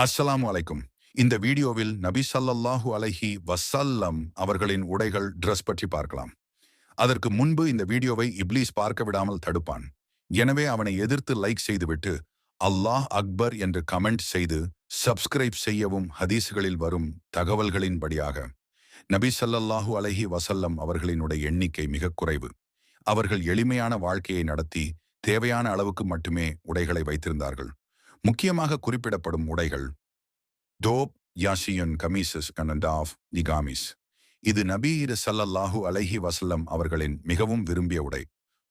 அஸ்ஸலாமு அலைக்கும். இந்த வீடியோவில் நபி ஸல்லல்லாஹு அலைஹி வசல்லம் அவர்களின் உடைகள் ட்ரெஸ் பற்றி பார்க்கலாம். அதற்கு முன்பு இந்த வீடியோவை இப்லீஸ் பார்க்க விடாமல் தடுப்பான். எனவே அவனை எதிர்த்து லைக் செய்துவிட்டு அல்லாஹ் அக்பர் என்று கமெண்ட் செய்து சப்ஸ்கிரைப் செய்யவும் ஹதீஸ்களில் வரும் தகவல்களின்படியாக. நபி ஸல்லல்லாஹு அலைஹி வசல்லம் அவர்களினுடைய எண்ணிக்கை மிகக் குறைவு. அவர்கள் எளிமையான வாழ்க்கையை நடத்தி தேவையான அளவுக்கு மட்டுமே உடைகளை வைத்திருந்தார்கள். முக்கியமாக குறிப்பிடப்படும் உடைகள். தோப் யாஷியன் கமீசஸ் கனடாஃப் நிகாமிஸ். இது நபீர் சல்லல்லாஹு அலஹி வசல்லம் அவர்களின் மிகவும் விரும்பிய உடை.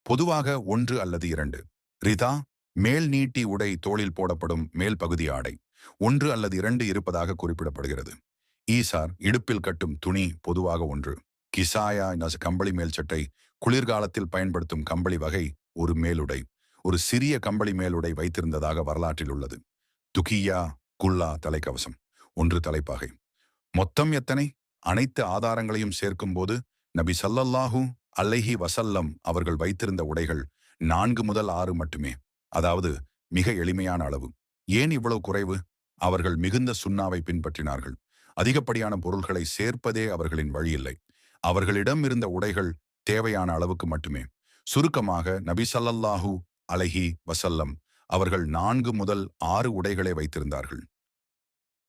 பொதுவாக ஒன்று அல்லது இரண்டு. ரிதா மேல் நீட்டி உடை தோளில் போடப்படும் மேல் பகுதி ஆடை. ஒன்று அல்லது இரண்டு இருப்பதாக குறிப்பிடப்படுகிறது. ஈசார் இடுப்பில் கட்டும் துணி பொதுவாக ஒன்று. கிசாயா கம்பளி மேல் சட்டை குளிர்காலத்தில் பயன்படுத்தும் கம்பளி வகை ஒரு மேலுடை. ஒரு சிறிய கம்பளி மேலுடை வைத்திருந்ததாக வரலாற்றில் உள்ளது. துகியா குல்லா தலைக்கவசம். ஒன்று தலைப்பாகை. மொத்தம் எத்தனை? அனைத்து ஆதாரங்களையும் சேர்க்கும்போது நபி சல்லல்லாஹு அல்லஹி வசல்லம் அவர்கள் வைத்திருந்த உடைகள் நான்கு முதல் ஆறு மட்டுமே. அதாவது மிக எளிமையான அளவு. ஏன் இவ்வளவு குறைவு? அவர்கள் மிகுந்த சுண்ணாவை பின்பற்றினார்கள். அதிகப்படியான பொருள்களை சேர்ப்பதே அவர்களின் வழியில்லை. அவர்களிடம் இருந்த உடைகள் தேவையான அளவுக்கு மட்டுமே. சுருக்கமாக நபி சல்லல்லாஹூ அலைஹி வசல்லம் அவர்கள் நான்கு முதல் ஆறு உடைகளை வைத்திருந்தார்கள்.